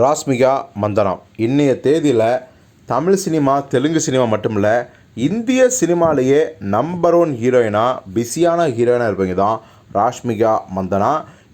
ராஸ்மிகா மந்தனம். இன்றைய தேதியில் Tamil cinema Telugu cinema மட்டும் இல்லை இந்திய சினிமாலேயே நம்பர் ஒன் ஹீரோயினாக பிஸியான ஹீரோயினாக இருப்பவங்க தான் ராஷ்மிகா மந்தனா.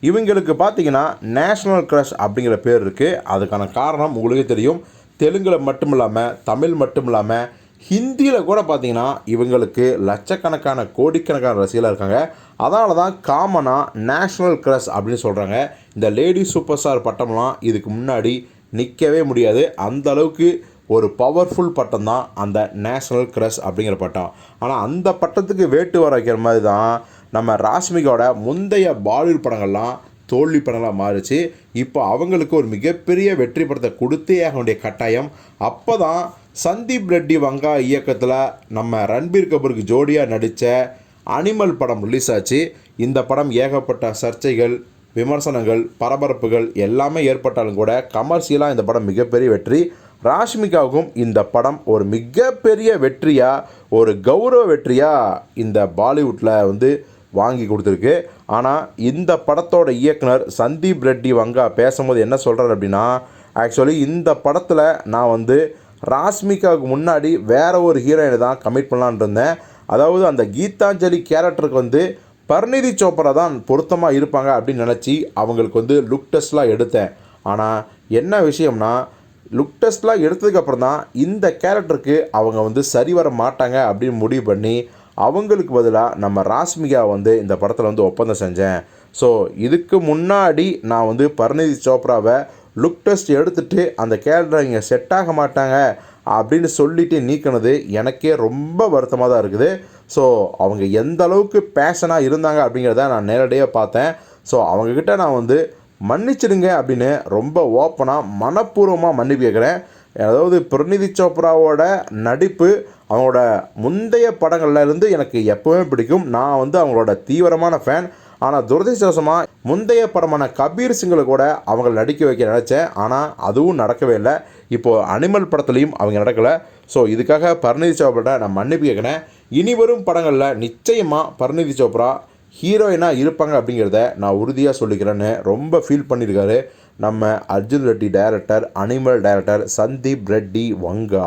இவங்களுக்கு பார்த்தீங்கன்னா நேஷ்னல் க்ரஷ் அப்படிங்கிற பேர் இருக்குது அதுக்கான காரணம் உங்களுக்கே தெரியும். தெலுங்கில் மட்டும் இல்லாமல் தமிழ் மட்டும் இல்லாமல் ஹிந்தியில் கூட பார்த்தீங்கன்னா இவங்களுக்கு லட்சக்கணக்கான கோடிக்கணக்கான ரசிகர்களாக இருக்காங்க. அதனால தான் காமனாக நேஷ்னல் க்ரஷ் அப்படின்னு சொல்கிறாங்க இந்த லேடி சூப்பர் ஸ்டார் பட்டம்லாம் இதுக்கு முன்னாடி நிற்கவே முடியாது. அந்த அளவுக்கு ஒரு பவர்ஃபுல் பட்டம் தான் அந்த நேஷ்னல் க்ரஷ் அப்படிங்கிற பட்டம். ஆனால் அந்த பட்டத்துக்கு வேட்டு வர வைக்கிற மாதிரி தான் நம்ம ராஷ்மிகாவோட முந்தைய பாலிவுட் படங்கள்லாம் தோல்வி படங்களாக மாறிச்சு. இப்போ அவங்களுக்கு ஒரு மிகப்பெரிய வெற்றி படத்தை கொடுத்தே ஆக வேண்டிய கட்டாயம். அப்போ தான் சந்தீப் ரெட்டி வங்கா இயக்கத்தில் நம்ம ரன்பீர் கபூருக்கு ஜோடியாக நடித்த அனிமல் படம் ரிலீஸ் ஆச்சு. இந்த படம் ஏகப்பட்ட சர்ச்சைகள் விமர்சனங்கள் பரபரப்புகள் எல்லாமே ஏற்பட்டாலும் கூட கமர்ஷியலாக இந்த படம் மிகப்பெரிய வெற்றி. ராஷ்மிகாவுக்கும் இந்த படம் ஒரு மிகப்பெரிய வெற்றியாக ஒரு கௌரவ வெற்றியாக இந்த பாலிவுட்டில் வந்து வாங்கி கொடுத்துருக்கு. ஆனால் இந்த படத்தோட இயக்குனர் சந்தீப் ரெட்டி வங்கா பேசும்போது என்ன சொல்கிறார் அப்படின்னா ஆக்சுவலி இந்த படத்தில் நான் வந்து ராஷ்மிகாவுக்கு முன்னாடி வேற ஒரு ஹீரோயினை தான் கமிட் பண்ணலான்னு இருந்தேன். அதாவது அந்த கீதாஞ்சலி கேரக்டருக்கு வந்து பர்ணிதி சோப்ரா தான் பொருத்தமாக இருப்பாங்க அப்படின்னு நினச்சி அவங்களுக்கு வந்து லுக் டெஸ்ட்லாம் எடுத்தேன். ஆனால் என்ன விஷயம்னா லுக் டெஸ்ட்லாம் எடுத்ததுக்கப்புறம் தான் இந்த கேரக்டருக்கு அவங்க வந்து சரி வர மாட்டாங்க அப்படின்னு முடிவு பண்ணி அவங்களுக்கு பதிலாக நம்ம ராஷ்மிகா வந்து இந்த படத்தில் வந்து ஒப்பந்தம் செஞ்சேன். ஸோ இதுக்கு முன்னாடி நான் வந்து பர்ணிதி சோப்ராவை லுக் டெஸ்ட் எடுத்துட்டு அந்த கேரக்டர் இங்கே செட் ஆக மாட்டாங்க அப்படின்னு சொல்லிட்டு நீக்கினது எனக்கே ரொம்ப வருத்தமாக தான் இருக்குது. ஸோ அவங்க எந்த அளவுக்கு பேஷனாக இருந்தாங்க அப்படிங்கிறத நான் நேரடியாக பார்த்தேன். ஸோ அவங்கக்கிட்ட நான் வந்து மன்னிச்சிடுங்க அப்படின்னு ரொம்ப ஓப்பனாக மனப்பூர்வமாக மன்னிப்பு கேட்குறேன் அதாவது பிரநிதி சோப்ராவோட நடிப்பு அவங்களோட முந்தைய படங்கள்ல இருந்து எனக்கு எப்போவுமே பிடிக்கும். நான் வந்து அவங்களோட தீவிரமான ஃபேன் ஆனால் துரதிருஷ்டவசமாக முந்தைய படமான கபீர் சிங்கில் கூட அவங்க நடிக்க வைக்க நினச்சேன். ஆனால் அதுவும் நடக்கவே இல்லை. இப்போது அனிமல் படத்துலையும் அவங்க நடக்கலை. ஸோ இதுக்காக பரிணிதி சோப்ராட்ட நான் மன்னிப்பு கேட்குறேன் இனி வரும் படங்களில் நிச்சயமாக பரிணிதி சோப்ரா ஹீரோயினாக இருப்பாங்க அப்படிங்கிறத நான் உறுதியாக சொல்லிக்கிறேன்னு ரொம்ப ஃபீல் பண்ணியிருக்காரு நம்ம Arjun Reddy director Animal director Sandeep Reddy Vanga.